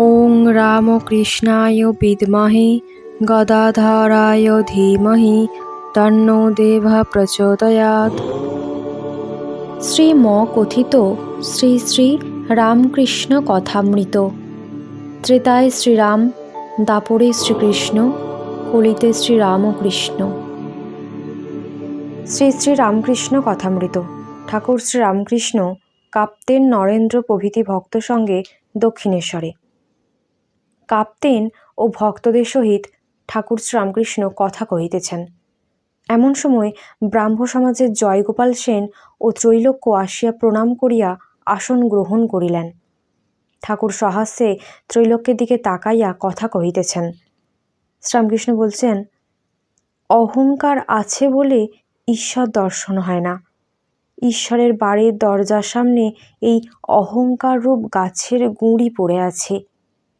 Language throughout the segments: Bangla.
ॐ রামকৃষ্ণায় বিদ্মহে গদাধরায় ধীমহি তন্নো দেব প্রচোদয়াৎ শ্রীম কথিত শ্রী শ্রী রামকৃষ্ণ কথামৃত ত্রেতায় শ্রীরাম, দাপরে শ্রীকৃষ্ণ, কলিতে শ্রীরামকৃষ্ণ শ্রী শ্রী রামকৃষ্ণ কথামৃত। ঠাকুর শ্রী রামকৃষ্ণ কাপ্তেন নরেন্দ্র প্রভৃতি ভক্ত সঙ্গে দক্ষিণেশ্বরে। কাপ্তেন ও ভক্তদের সহিত ঠাকুর শ্রীরামকৃষ্ণ কথা কহিতেছেন। এমন সময় ব্রাহ্ম সমাজের জয়গোপাল সেন ও ত্রৈলোক্য আসিয়া প্রণাম করিয়া আসন গ্রহণ করিলেন। ঠাকুর সহাস্যে ত্রৈলোক্যের দিকে তাকাইয়া কথা কহিতেছেন। শ্রীরামকৃষ্ণ বলছেন, অহংকার আছে বলে ঈশ্বর দর্শন হয় না। ঈশ্বরের বাড়ির দরজার সামনে এই অহংকার রূপ গাছের গুঁড়ি পড়ে আছে।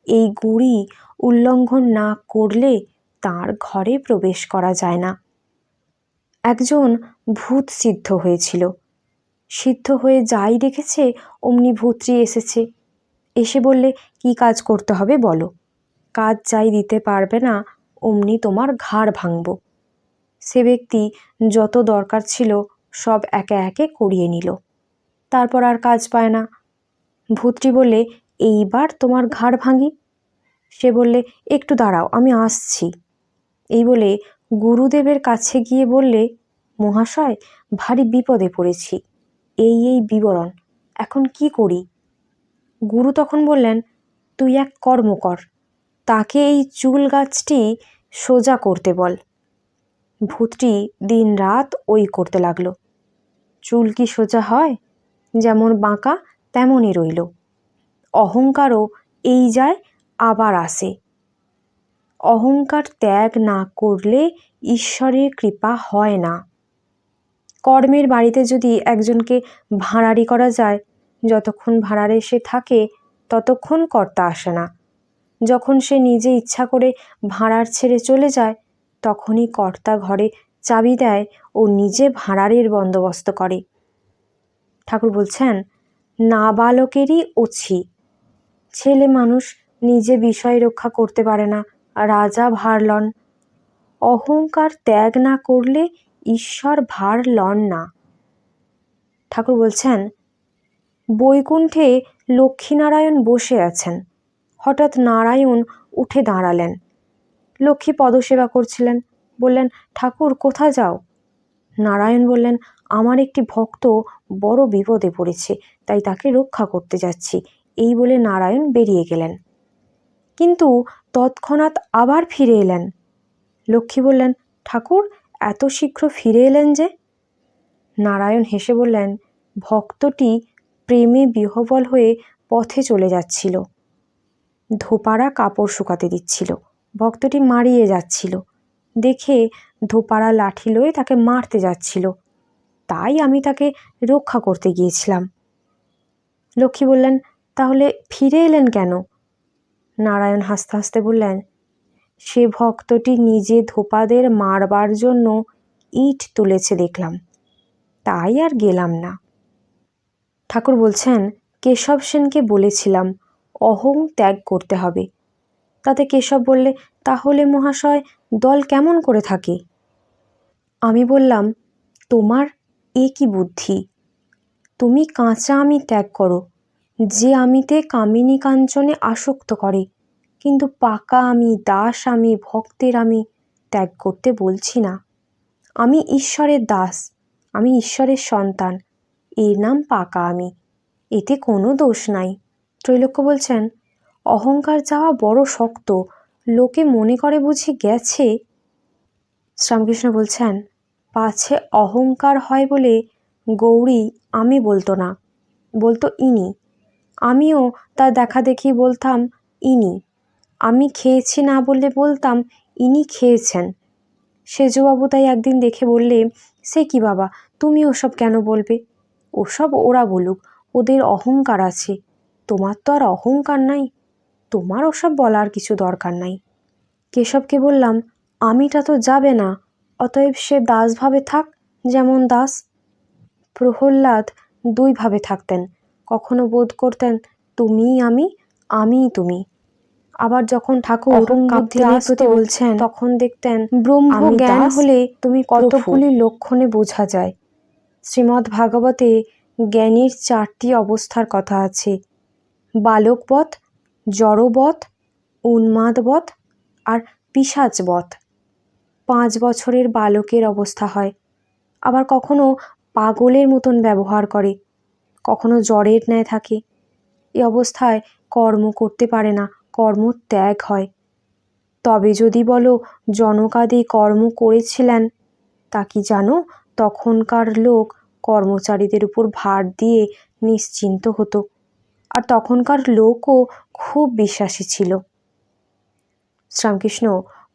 এই গুঁড়ি উল্লঙ্ঘন না করলে তার ঘরে প্রবেশ করা যায় না। একজন ভূত সিদ্ধ হয়েছিল। সিদ্ধ হয়ে যাই দেখেছে, অমনি ভূতটি এসেছে। এসে বললে, কি কাজ করতে হবে বলো। কাজ যাই দিতে পারবে না, অমনি তোমার ঘাড় ভাঙব। সে ব্যক্তি যত দরকার ছিল সব একে একে করিয়ে নিল। তারপর আর কাজ পায় না। ভূতটি বললে, এইবার তোমার ঘাড় ভাঙি? সে বললে, একটু দাঁড়াও, আমি আসছি। এই বলে গুরুদেবের কাছে গিয়ে বললে, মহাশয়, ভারী বিপদে পড়েছি। এই এই বিবরণ, এখন কি করি? গুরু তখন বললেন, তুই এক কর্ম কর, তাকে এই চুল গাছটি সোজা করতে বল। ভূতটি দিন রাত ওই করতে লাগল। চুল কি সোজা হয়? যেমন বাঁকা, তেমনই রইল। অহংকারও এই যায়, আবার আসে। অহংকার ত্যাগ না করলে ঈশ্বরের কৃপা হয় না। কর্মের বাড়িতে যদি একজনকে ভাঁড়ারি করা যায় যতক্ষণ ভাঁড়ারে সে থাকে, ততক্ষণ কর্তা আসে না। যখন সে নিজে ইচ্ছা করে ভাঁড়ার ছেড়ে চলে যায়, তখনই কর্তা ঘরে চাবি দেয় ও নিজে ভাঁড়ারের বন্দোবস্ত করে। ঠাকুর বলছেন নাবালকেরই অছি ছেলে মানুষ নিজে বিষয় রক্ষা করতে পারে না, রাজা ভার লন। অহংকার ত্যাগ না করলে ঈশ্বর ভার লন না। ঠাকুর বলছেন বৈকুণ্ঠে লক্ষ্মীনারায়ণ বসে আছেন। হঠাৎ নারায়ণ উঠে দাঁড়ালেন। লক্ষ্মী পদসেবা করছিলেন। বললেন, ঠাকুর কোথা যাও? নারায়ণ বললেন, আমার একটি ভক্ত বড় বিপদে পড়েছে, তাই তাকে রক্ষা করতে যাচ্ছি। এই বলে নারায়ণ বেরিয়ে গেলেন। কিন্তু তৎক্ষণাৎ আবার ফিরে এলেন। লক্ষ্মী বললেন, ঠাকুর, এত শীঘ্র ফিরে এলেন যে? নারায়ণ হেসে বললেন, ভক্তটি প্রেমে বিহবল হয়ে পথে চলে যাচ্ছিল। ধোপারা কাপড় শুকাতে দিচ্ছিল। ভক্তটি মারিয়ে যাচ্ছিল। দেখে ধোপারা লাঠি লয়ে তাকে মারতে যাচ্ছিল। তাই আমি তাকে রক্ষা করতে গিয়েছিলাম। লক্ষ্মী বললেন, তাহলে ফিরে এলেন কেন? নারায়ণ হাসতে হাসতে বললেন, সে ভক্তটি নিজে ধোপাদের মারবার জন্য ইট তুলেছে দেখলাম। তাই আর গেলাম না। ঠাকুর বলছেন, কেশব সেনকে বলেছিলাম, অহং ত্যাগ করতে হবে। তাতে কেশব বললে, তাহলে মহাশয়, দল কেমন করে থাকে? আমি বললাম, তোমার এ কি বুদ্ধি? তুমি কাঁচা আমি ত্যাগ করো, যে আমিতে কামিনী কাঞ্চনে আসক্ত করে, কিন্তু পাকা আমি, দাস আমি, ভক্তের আমি ত্যাগ করতে বলছি না। আমি ঈশ্বরের দাস, আমি ঈশ্বরের সন্তান এর নাম পাকা আমি। এতে কোনো দোষ নাই। ত্রৈলোক্য বলছেন, অহংকার যাওয়া বড় শক্ত। লোকে মনে করে বুঝি গেছে। শ্রীরামকৃষ্ণ বলছেন, পাছে অহংকার হয় বলে গৌরী আমি বলতো না, বলতো ইনি। আমিও তার দেখা দেখি বলতাম ইনি। আমি খেয়েছি না বললে বলতাম ইনি খেয়েছেন। সেজবাবু তাই একদিন দেখে বললে, সে কি বাবা, তুমি ওসব কেন বলবে? ওসব ওরা বলুক ওদের অহংকার আছে। তোমার তো আর অহংকার নাই তোমার ওসব বলার কিছু দরকার নাই। কেশবকে বললাম আমিটা তো যাবে না অতএব সে দাসভাবে থাক যেমন দাস। প্রহ্লাদ দুইভাবে থাকতেন কখনো বোধ করতেন তুমিই আমি আমিই তুমি। আবার যখন ঠাকুর বলছেন তখন দেখতেন ব্রহ্ম আমি জ্ঞান হলে তুমি কতগুলি লক্ষণে বোঝা যায়। শ্রীমদ্ ভাগবতে জ্ঞানীর চারটি অবস্থার কথা আছে। বালকবধ জড়বধ উন্মাদবধ আর পিসাচবধ পাঁচ বছরের বালকের অবস্থা হয়। আবার কখনো পাগলের মতন ব্যবহার করে, কখনো জ্বরের ন্যায় থাকে। এ অবস্থায় কর্ম করতে পারে না, কর্ম ত্যাগ হয়। তবে যদি বলো জনকাদি কর্ম করেছিলেন, তা কি জানো? তখনকার লোক কর্মচারীদের উপর ভার দিয়ে নিশ্চিন্ত হতো। আর তখনকার লোকও খুব বিশ্বাসী ছিল। শ্রীরামকৃষ্ণ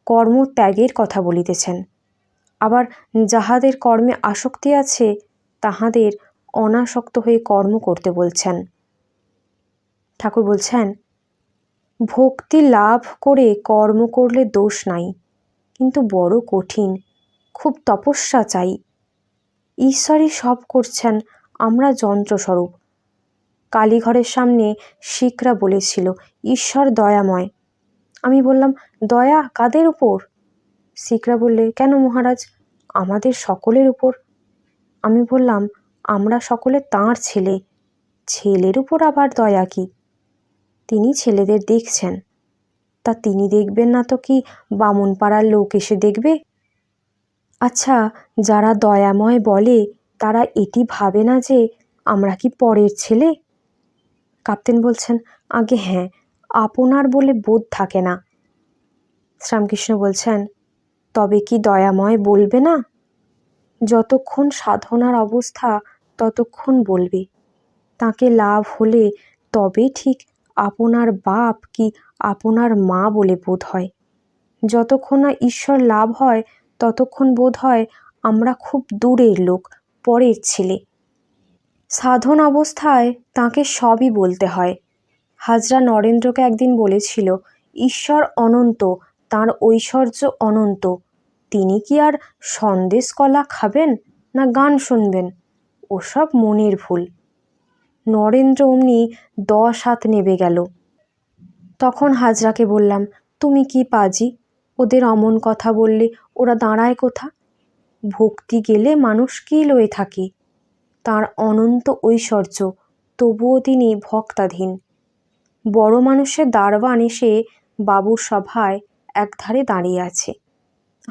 কর্ম ত্যাগের কথা বলিতেছেন। আবার যাহাদের কর্মে আসক্তি আছে, তাহাদের অনাসক্ত হয়ে কর্ম করতে বলছেন। ঠাকুর বলছেন, ভক্তি লাভ করে কর্ম করলে দোষ নাই, কিন্তু বড় কঠিন, খুব তপস্যা চাই ঈশ্বরই সব করছেন, আমরা যন্ত্রস্বরূপ। কালীঘরের সামনে শিখরা বলেছিল, ঈশ্বর দয়াময়। আমি বললাম, দয়া কাদের উপর? শিখরা বললে, কেন মহারাজ? আমাদের সকলের উপর। আমি বললাম, আমরা সকলে তাঁর ছেলে। ছেলের উপর আবার দয়া কি? তিনি ছেলেদের দেখছেন। তা তিনি দেখবেন না তো কি বামুন পাড়ার লোক এসে দেখবে? আচ্ছা যারা দয়াময় বলে, তারা এটি ভাবে না যে, আমরা কি পরের ছেলে? কাপ্তেন বলছেন, আগে হ্যাঁ আপনার বলে বোধ থাকে না। শ্রামকৃষ্ণ বলছেন, তবে কি দয়াময় বলবে না? যতক্ষণ সাধনার অবস্থা, ততক্ষণ বলবে। তাকে লাভ হলে তবে ঠিক আপনার বাপ কি আপনার মা বলে বোধ হয়। যতক্ষণ না ঈশ্বর লাভ হয় ততক্ষণ বোধ হয় আমরা খুব দূরের লোক, পরের ছেলে। সাধন অবস্থায় তাকে সবই বলতে হয়। হাজরা নরেন্দ্রকে একদিন বলেছিল, ঈশ্বর অনন্ত, তার ঐশ্বর্য অনন্ত। তিনি কি আর সন্দেশ কলা খাবেন না গান শুনবেন? ওসব মনের ভুল। নরেন্দ্র অমনি দশ হাত নেবে গেল। তখন হাজরাকে বললাম, তুমি কি পাজি? ওদের অমন কথা বললে ওরা দাঁড়ায় কোথা? ভক্তি গেলে মানুষ কি লয়ে থাকে? তার অনন্ত ঐশ্বর্য, তবুও তিনি ভক্তাধীন। বড় মানুষের দারবান এসে বাবুর সভায় একধারে দাঁড়িয়ে আছে।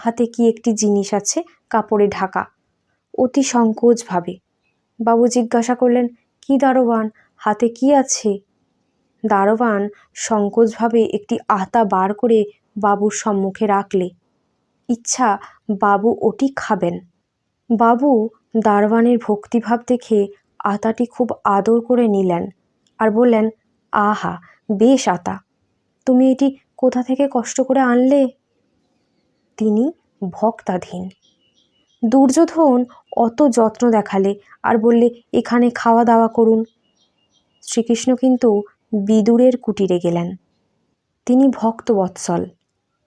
হাতে কি একটি জিনিস আছে কাপড়ে ঢাকা? অতি সংকোচভাবে। বাবু জিজ্ঞাসা করলেন, কি দারোয়ান? হাতে কি আছে? দারোয়ান সংকোচভাবে একটি আতা বার করে বাবুর সম্মুখে রাখলে। ইচ্ছা, বাবু ওটি খাবেন। বাবু দারোয়ানের ভক্তিভাব দেখে আতাটি খুব আদর করে নিলেন আর বললেন, আহা, বেশ আতা, তুমি এটি কোথা থেকে কষ্ট করে আনলে? তিনি ভক্তাধীন। দুর্যোধন অত যত্ন দেখালে আর বললে, এখানে খাওয়া দাওয়া করুন। শ্রীকৃষ্ণ কিন্তু বিদুরের কুটিরে গেলেন। তিনি ভক্তবৎসল।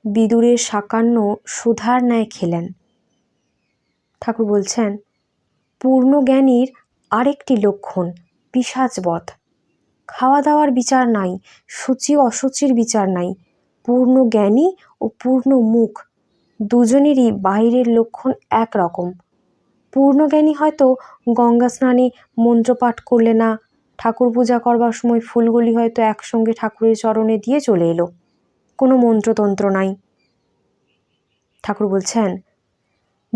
বিদুরের সাকান্ন সুধার ন্যায় খেলেন। ঠাকুর বলছেন পূর্ণ জ্ঞানীর আরেকটি লক্ষণ পিসাচবধ খাওয়া দাওয়ার বিচার নাই, সূচি অসুচির বিচার নাই পূর্ণ জ্ঞানী ও পূর্ণ মুখ দুজনেরই বাইরের লক্ষণ একরকম। পূর্ণজ্ঞানী হয়তো গঙ্গা স্নানে মন্ত্রপাঠ করলে না, ঠাকুর পূজা করবার সময় ফুলগুলি হয়তো একসঙ্গে ঠাকুরের চরণে দিয়ে চলে এলো। কোনো মন্ত্রতন্ত্র নাই। ঠাকুর বলছেন,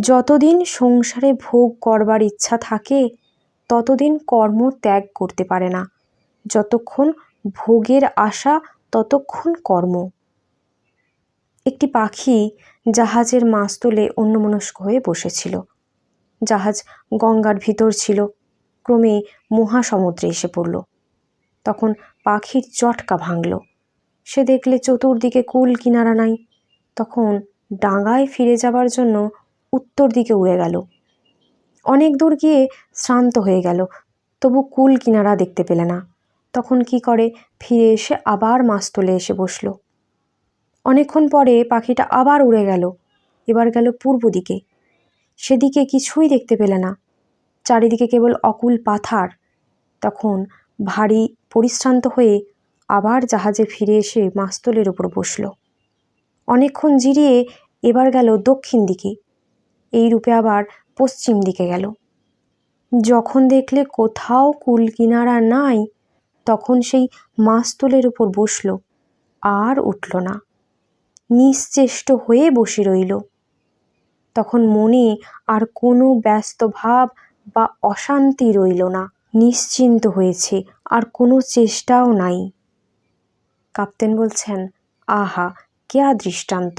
যতদিন সংসারে ভোগ করবার ইচ্ছা থাকে, ততদিন কর্ম ত্যাগ করতে পারে না। যতক্ষণ ভোগের আশা, ততক্ষণ কর্ম। একটি পাখি জাহাজের মাছ তুলে অন্যমনস্ক হয়ে বসেছিল। জাহাজ গঙ্গার ভিতর ছিল, ক্রমে মহাসমুদ্রে এসে পড়ল। তখন পাখির চটকা ভাঙল। সে দেখলে চতুর্দিকে কুল কিনারা নাই। তখন ডাঙায় ফিরে যাবার জন্য উত্তর দিকে উড়ে গেল। অনেক দূর গিয়ে শ্রান্ত হয়ে গেল, তবু কুল কিনারা দেখতে পেলে না। তখন কি করে? ফিরে এসে আবার মাস্তলে এসে বসল। অনেকক্ষণ পরে পাখিটা আবার উড়ে গেল। এবার গেল পূর্ব দিকে। সেদিকে কিছুই দেখতে পেলে না। চারিদিকে কেবল অকুল পাথার। তখন ভারী পরিশ্রান্ত হয়ে আবার জাহাজে ফিরে এসে মাস্তলের ওপর বসল। অনেকক্ষণ জিরিয়ে এবার গেল দক্ষিণ দিকে। এই রূপে আবার পশ্চিম দিকে গেল। যখন দেখলে কোথাও কুল কিনারা নাই, তখন সেই মাস্তলের উপর বসল, আর উঠল না। নিশ্চেষ্ট হয়ে বসে রইল। তখন মনে আর কোনো ব্যস্ত ভাব বা অশান্তি রইল না। নিশ্চিন্ত হয়েছে, আর কোনো চেষ্টাও নাই। কাপ্তেন বলছেন আহা কেয়া দৃষ্টান্ত?